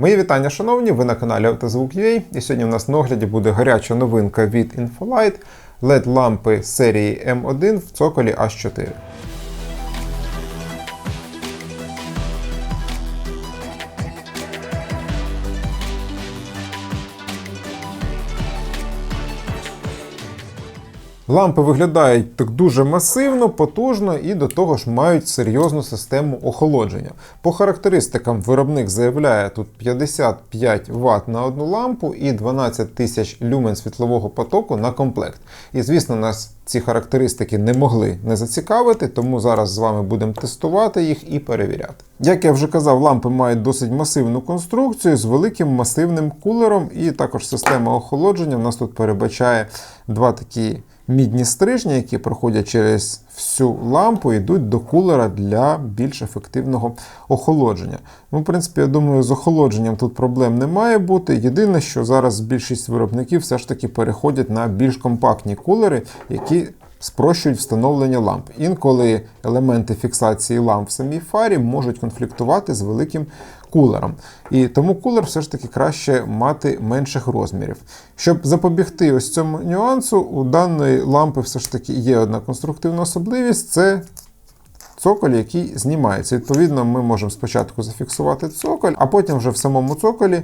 Мої вітання, шановні! Ви на каналі Автозвук.ua і сьогодні у нас на огляді буде гаряча новинка від Infolight LED лампи серії M1 в цоколі H4. Лампи виглядають так дуже масивно, потужно і до того ж мають серйозну систему охолодження. По характеристикам виробник заявляє тут 55 Вт на одну лампу і 12 тисяч люмен світлового потоку на комплект. І звісно, нас ці характеристики не могли не зацікавити, тому зараз з вами будемо тестувати їх і перевіряти. Як я вже казав, лампи мають досить масивну конструкцію з великим масивним кулером, і також система охолодження в нас тут передбачає два такі мідні стрижні, які проходять через всю лампу, йдуть до кулера для більш ефективного охолодження. Ну, В принципі, я думаю, з охолодженням тут проблем не має бути. Єдине, що зараз більшість виробників все ж таки переходять на більш компактні кулери, які спрощують встановлення ламп. Інколи елементи фіксації ламп в самій фарі можуть конфліктувати з великим кулером. І тому кулер все ж таки краще мати менших розмірів. Щоб запобігти ось цьому нюансу, у даної лампи все ж таки є одна конструктивна особливість це. Цоколь, який знімається. Відповідно, ми можемо спочатку зафіксувати цоколь, а потім вже в самому цоколі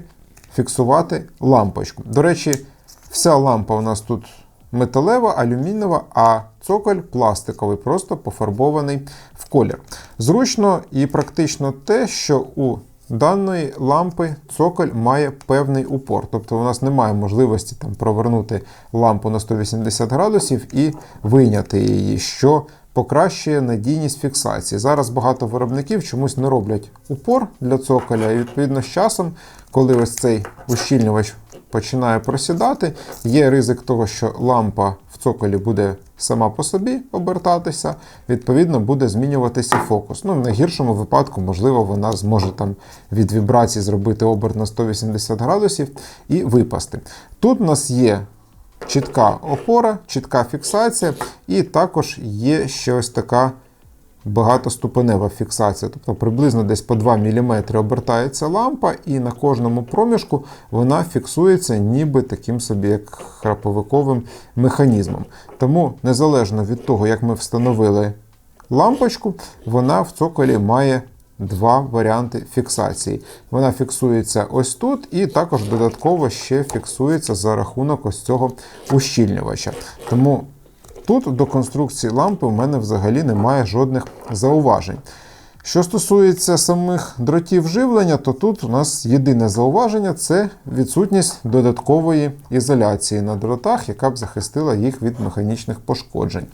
фіксувати лампочку. До речі, вся лампа у нас тут металева, алюмінієва, а цоколь пластиковий, просто пофарбований в колір. Зручно і практично те, що у даної лампи цоколь має певний упор. Тобто у нас немає можливості там провернути лампу на 180 градусів і вийняти її, що покращує надійність фіксації. Зараз багато виробників чомусь не роблять упор для цоколя, і відповідно з часом, коли ось цей ущільнювач починає просідати, є ризик того, що лампа в цоколі буде сама по собі обертатися, відповідно, буде змінюватися фокус. Ну, в найгіршому випадку, можливо, вона зможе там від вібрації зробити оберт на 180 градусів і випасти. Тут у нас є. Чітка опора, чітка фіксація, і також є ще ось така багатоступенева фіксація. Тобто приблизно десь по 2 мм обертається лампа, і на кожному проміжку вона фіксується ніби таким собі, як храповиковим механізмом. Тому, незалежно від того, як ми встановили лампочку, вона в цоколі має. Два варіанти фіксації. Вона фіксується ось тут, і також додатково ще фіксується за рахунок ось цього ущільнювача. Тому Тут до конструкції лампи в мене взагалі немає жодних зауважень. Що стосується самих дротів живлення, то тут у нас єдине зауваження це відсутність додаткової ізоляції на дротах, яка б захистила їх від механічних пошкоджень.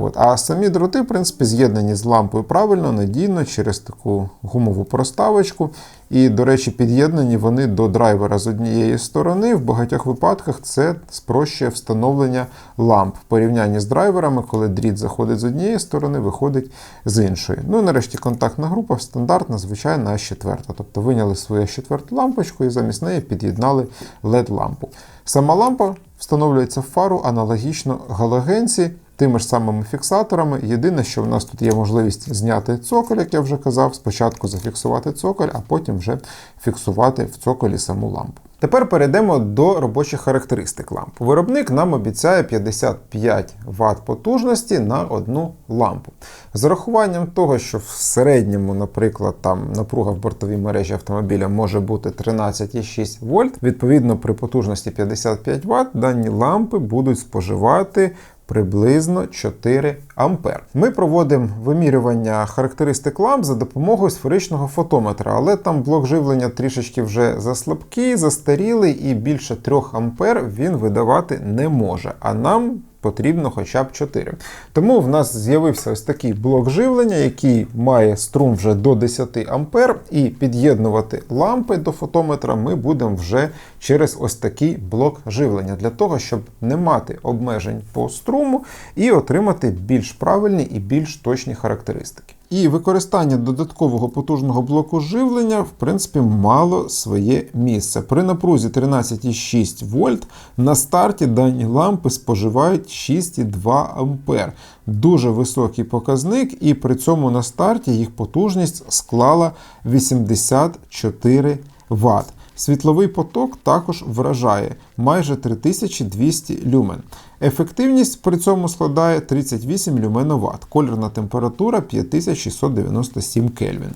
От. А самі дроти, в принципі, з'єднані з лампою правильно, надійно через таку гумову проставочку. І, до речі, під'єднані вони до драйвера з однієї сторони. В багатьох випадках це спрощує встановлення ламп в порівнянні з драйверами, коли дріт заходить з однієї сторони, виходить з іншої. Ну і нарешті контактна група стандартна, звичайна А4. Тобто виняли свою А4 лампочку і замість неї під'єднали LED-лампу. Сама лампа встановлюється в фару аналогічно галогенці тими ж самими фіксаторами. Єдине, що в нас тут є можливість зняти цоколь, як я вже казав, спочатку зафіксувати цоколь, а потім вже фіксувати в цоколі саму лампу. Тепер перейдемо до робочих характеристик ламп. Виробник нам обіцяє 55 Вт потужності на одну лампу. З урахуванням того, що в середньому, наприклад, там напруга в бортовій мережі автомобіля може бути 13,6 вольт, відповідно, при потужності 55 Вт дані лампи будуть споживати приблизно 4 ампер. Ми проводимо вимірювання характеристик ламп за допомогою сферичного фотометра, але там блок живлення трішечки вже заслабкий, застарілий і більше 3 ампер він видавати не може. А нам потрібно хоча б 4. Тому в нас з'явився ось такий блок живлення, який має струм вже до 10 А, і під'єднувати лампи до фотометра ми будемо вже через ось такий блок живлення, для того, щоб не мати обмежень по струму і отримати більш правильні і більш точні характеристики. І використання додаткового потужного блоку живлення, в принципі, мало своє місце. При напрузі 13,6 вольт на старті дані лампи споживають 6,2 А. Дуже високий показник, і при цьому на старті їх потужність склала 84 Вт. Світловий поток також вражає майже 3200 люмен. Ефективність при цьому складає 38 люменоват. Кольорна температура 5697 Кельвін.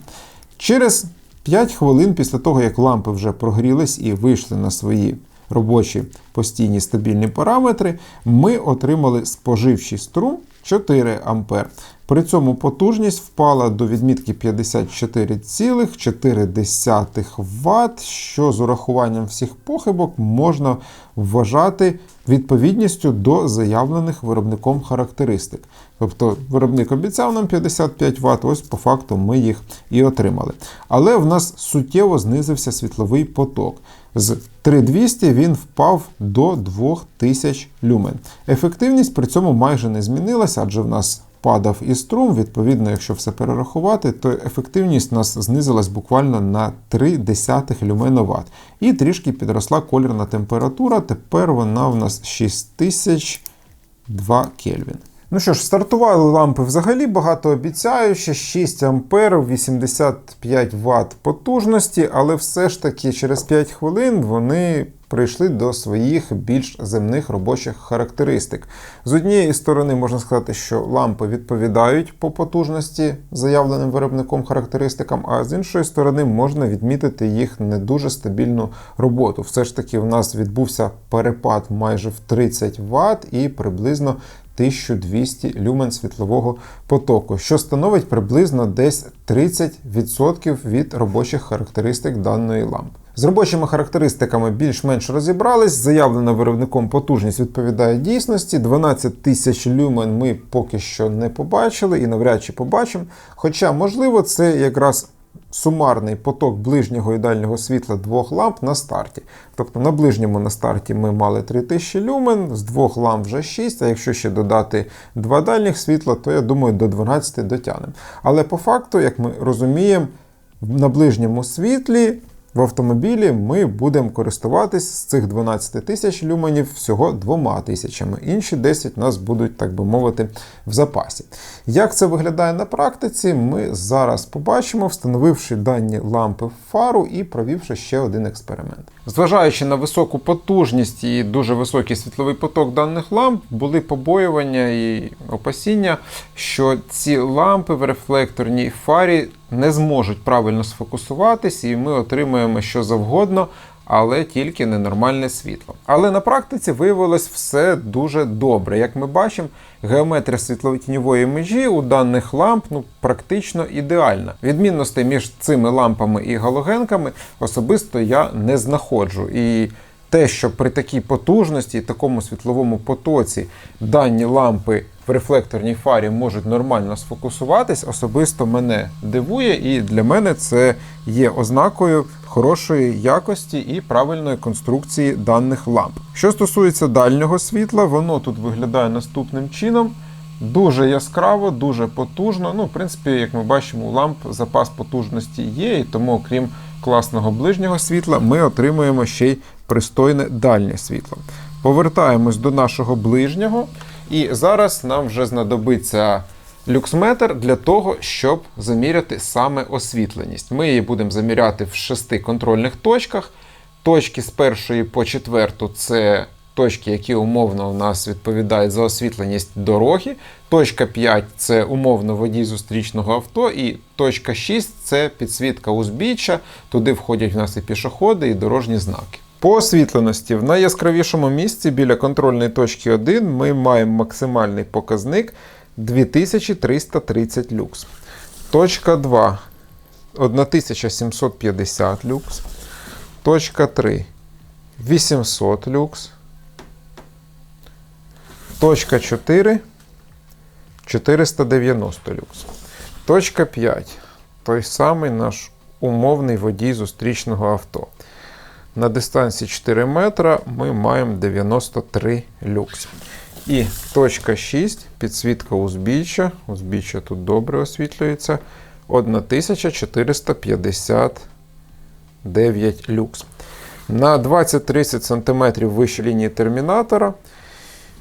Через 5 хвилин після того, як лампи вже прогрілись і вийшли на свої робочі постійні стабільні параметри, ми отримали споживчий струм 4 А. При цьому потужність впала до відмітки 54,4 Вт, що з урахуванням всіх похибок можна вважати відповідністю до заявлених виробником характеристик. Тобто виробник обіцяв нам 55 Вт, ось по факту ми їх і отримали. Але в нас суттєво знизився світловий поток. З 3200 він впав до 2000 люмен. Ефективність при цьому майже не змінилася, адже в нас падав і струм. Відповідно, якщо все перерахувати, то ефективність у нас знизилась буквально на 3 десятих люменоват. І трішки підросла колірна температура. Тепер вона в нас 6002 Кельвін. Ну що ж, стартували лампи взагалі багатообіцяючі, 6 ампер, 85 Вт потужності, але все ж таки через 5 хвилин вони прийшли до своїх більш земних робочих характеристик. З однієї сторони, можна сказати, що лампи відповідають по потужності заявленим виробником характеристикам, а з іншої сторони, можна відмітити їх не дуже стабільну роботу. Все ж таки, в нас відбувся перепад майже в 30 Вт і приблизно 1200 люмен світлового потоку, що становить приблизно десь 30% від робочих характеристик даної лампи. З робочими характеристиками більш-менш розібрались. Заявлена виробником потужність відповідає дійсності. 12 тисяч люмен ми поки що не побачили і навряд чи побачимо. Хоча, можливо, це якраз сумарний поток ближнього і дальнього світла двох ламп на старті. Тобто на ближньому на старті ми мали 3000 люмен, з двох ламп вже 6, а якщо ще додати два дальніх світла, то я думаю до 12 дотягнемо. Але по факту, як ми розуміємо, на ближньому світлі в автомобілі ми будемо користуватись з цих 12 тисяч люменів всього двома тисячами. Інші 10 нас будуть, так би мовити, в запасі. Як це виглядає на практиці, ми зараз побачимо, встановивши дані лампи в фару і провівши ще один експеримент. Зважаючи на високу потужність і дуже високий світловий поток даних ламп, були побоювання і опасіння, що ці лампи в рефлекторній фарі не зможуть правильно сфокусуватись, і ми отримаємо що завгодно, але тільки ненормальне світло. Але на практиці виявилось все дуже добре. Як ми бачимо, геометрія світлово-тіньової межі у даних ламп ну, практично ідеальна. Відмінностей між цими лампами і галогенками особисто я не знаходжу. І те, що при такій потужності такому світловому потоці дані лампи в рефлекторній фарі можуть нормально сфокусуватись, особисто мене дивує, і для мене це є ознакою хорошої якості і правильної конструкції даних ламп. Що стосується дальнього світла, воно тут виглядає наступним чином. Дуже яскраво, дуже потужно. Ну, в принципі, як ми бачимо, у ламп запас потужності є, і тому, окрім класного ближнього світла, ми отримуємо ще й пристойне дальнє світло. Повертаємось до нашого ближнього, і зараз нам вже знадобиться люксметр для того, щоб заміряти саме освітленість. Ми її будемо заміряти в шести контрольних точках. Точки з першої по четверту це точки, які умовно у нас відповідають за освітленість дороги. Точка 5 це умовно водій зустрічного авто, і точка 6 це підсвітка узбіччя. Туди входять в нас і пішоходи, і дорожні знаки. По освітленості в найяскравішому місці біля контрольної точки 1 ми маємо максимальний показник 2330 люкс. Точка 2 1750 люкс. Точка 3 800 люкс. Точка 4 490 люкс. Точка 5. Той самий наш умовний водій зустрічного авто. На дистанції 4 метра ми маємо 93 люкс. І точка 6, підсвітка узбіччя. Узбіччя тут добре освітлюється. 1459 люкс. На 20-30 см вище лінії термінатора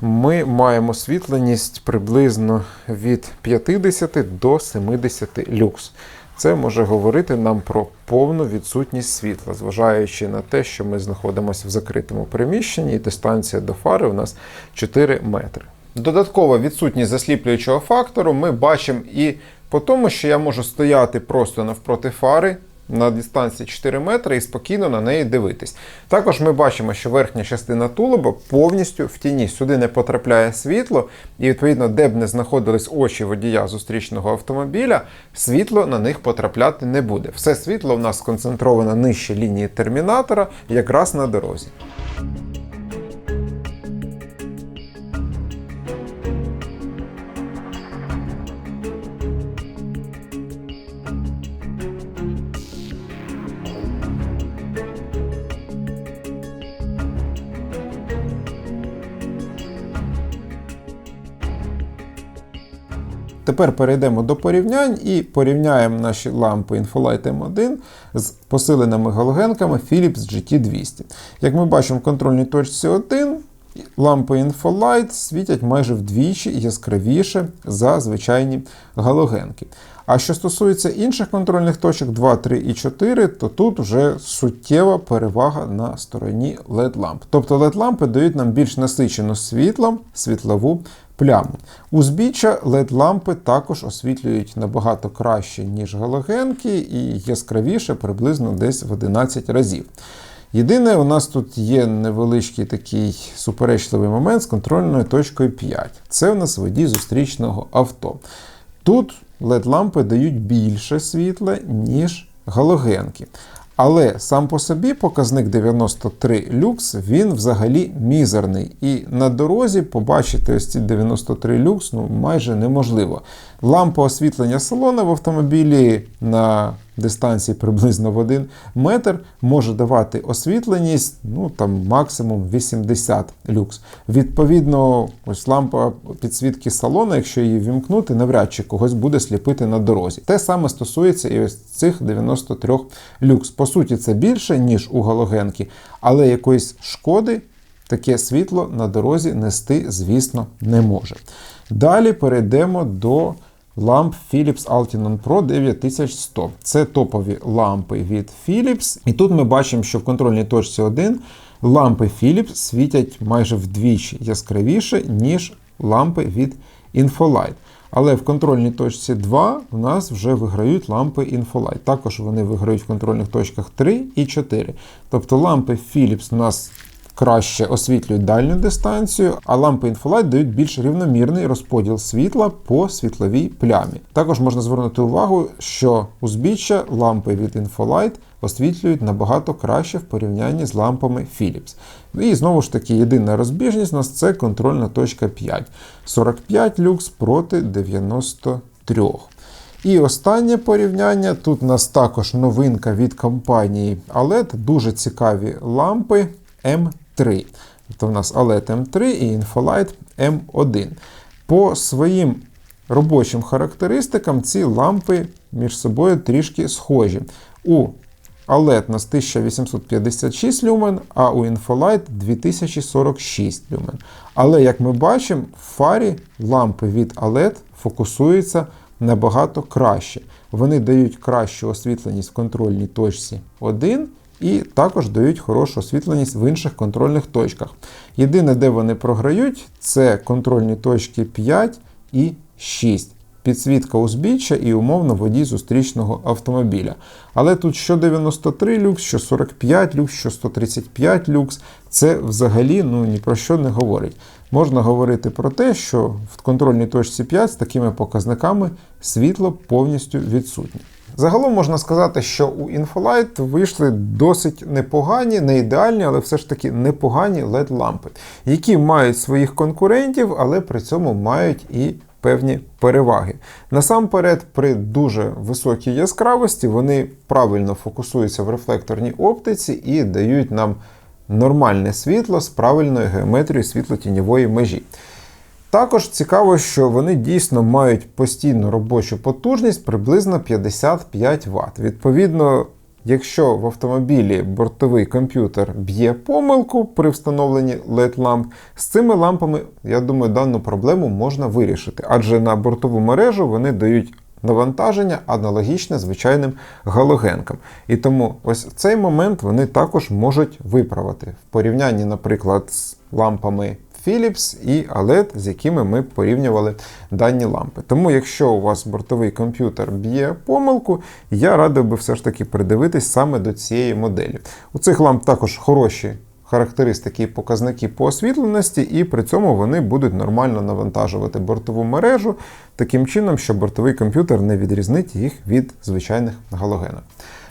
ми маємо освітленість приблизно від 50 до 70 люкс. Це може говорити нам про повну відсутність світла, зважаючи на те, що ми знаходимося в закритому приміщенні, і дистанція до фари у нас 4 метри. Додаткова відсутність засліплюючого фактору ми бачимо і по тому, що я можу стояти просто навпроти фари на дистанції 4 метри і спокійно на неї дивитись. Також ми бачимо, що верхня частина тулуба повністю в тіні. Сюди не потрапляє світло, і відповідно, де б не знаходились очі водія зустрічного автомобіля, світло на них потрапляти не буде. Все світло у нас сконцентровано нижче лінії термінатора, якраз на дорозі. Тепер перейдемо до порівнянь і порівняємо наші лампи Infolight M1 з посиленими галогенками Philips GT200. Як ми бачимо в контрольній точці 1, лампи Infolight світять майже вдвічі яскравіше за звичайні галогенки. А що стосується інших контрольних точок 2, 3 і 4, то тут вже суттєва перевага на стороні LED-ламп. Тобто LED-лампи дають нам більш насичену світлом світлову пляму. Узбіччя LED-лампи також освітлюють набагато краще, ніж галогенки, і яскравіше приблизно десь в 11 разів. Єдине, у нас тут є невеличкий такий суперечливий момент з контрольною точкою 5. Це у нас водій зустрічного авто. Тут LED-лампи дають більше світла, ніж галогенки. Але сам по собі показник 93 люкс, він взагалі мізерний. І на дорозі побачити ось ці 93 люкс ну, майже неможливо. Лампа освітлення салона в автомобілі на дистанції приблизно в 1 метр може давати освітленість ну, там, максимум 80 люкс. Відповідно, ось лампа підсвітки салона, якщо її вімкнути, навряд чи когось буде сліпити на дорозі. Те саме стосується і ось цих 93 люкс. По суті, це більше, ніж у галогенки, але якоїсь шкоди. Таке світло на дорозі нести, звісно, не може. Далі перейдемо до ламп Philips Altinon Pro 9100. Це топові лампи від Philips. І тут ми бачимо, що в контрольній точці 1 лампи Philips світять майже вдвічі яскравіше, ніж лампи від Infolight. Але в контрольній точці 2 у нас вже виграють лампи Infolight. Також вони виграють в контрольних точках 3 і 4. Тобто лампи Philips у нас краще освітлюють дальню дистанцію, а лампи Infolight дають більш рівномірний розподіл світла по світловій плямі. Також можна звернути увагу, що узбіччя лампи від Infolight освітлюють набагато краще в порівнянні з лампами Philips. І знову ж таки, єдина розбіжність у нас це контрольна точка 5. 45 люкс проти 93. І останнє порівняння. Тут у нас також новинка від компанії OLED, дуже цікаві лампи M3. Тобто в нас OLED M3 і Infolight M1. По своїм робочим характеристикам ці лампи між собою трішки схожі. У OLED у нас 1856 люмен, а у Infolight 2046 люмен. Але, як ми бачимо, в фарі лампи від OLED фокусуються набагато краще. Вони дають кращу освітленість в контрольній точці 1 і також дають хорошу освітленість в інших контрольних точках. Єдине, де вони програють, це контрольні точки 5 і 6. Підсвітка узбіччя і умовно водій зустрічного автомобіля. Але тут що 93 люкс, що 45 люкс, що 135 люкс, це взагалі ну, ні про що не говорить. Можна говорити про те, що в контрольній точці 5 з такими показниками світло повністю відсутнє. Загалом можна сказати, що у Infolight вийшли досить непогані, не ідеальні, але все ж таки непогані LED-лампи, які мають своїх конкурентів, але при цьому мають і певні переваги. Насамперед, при дуже високій яскравості вони правильно фокусуються в рефлекторній оптиці і дають нам нормальне світло з правильною геометрією світло-тіньової межі. Також цікаво, що вони дійсно мають постійну робочу потужність приблизно 55 Вт. Відповідно, якщо в автомобілі бортовий комп'ютер б'є помилку при встановленні LED-ламп, з цими лампами, я думаю, дану проблему можна вирішити, адже на бортову мережу вони дають навантаження аналогічне звичайним галогенкам. І тому ось цей момент вони також можуть виправити в порівнянні, наприклад, з лампами Philips і OLED, з якими ми порівнювали дані лампи. Тому, якщо у вас бортовий комп'ютер б'є помилку, я радив би все ж таки придивитись саме до цієї моделі. У цих ламп також хороші характеристики і показники по освітленості, і при цьому вони будуть нормально навантажувати бортову мережу таким чином, що бортовий комп'ютер не відрізнить їх від звичайних галогенок.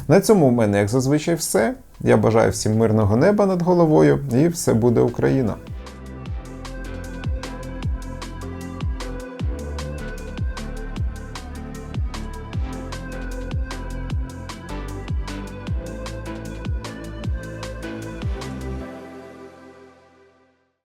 На цьому в мене, як зазвичай, все. Я бажаю всім мирного неба над головою, і все буде Україна!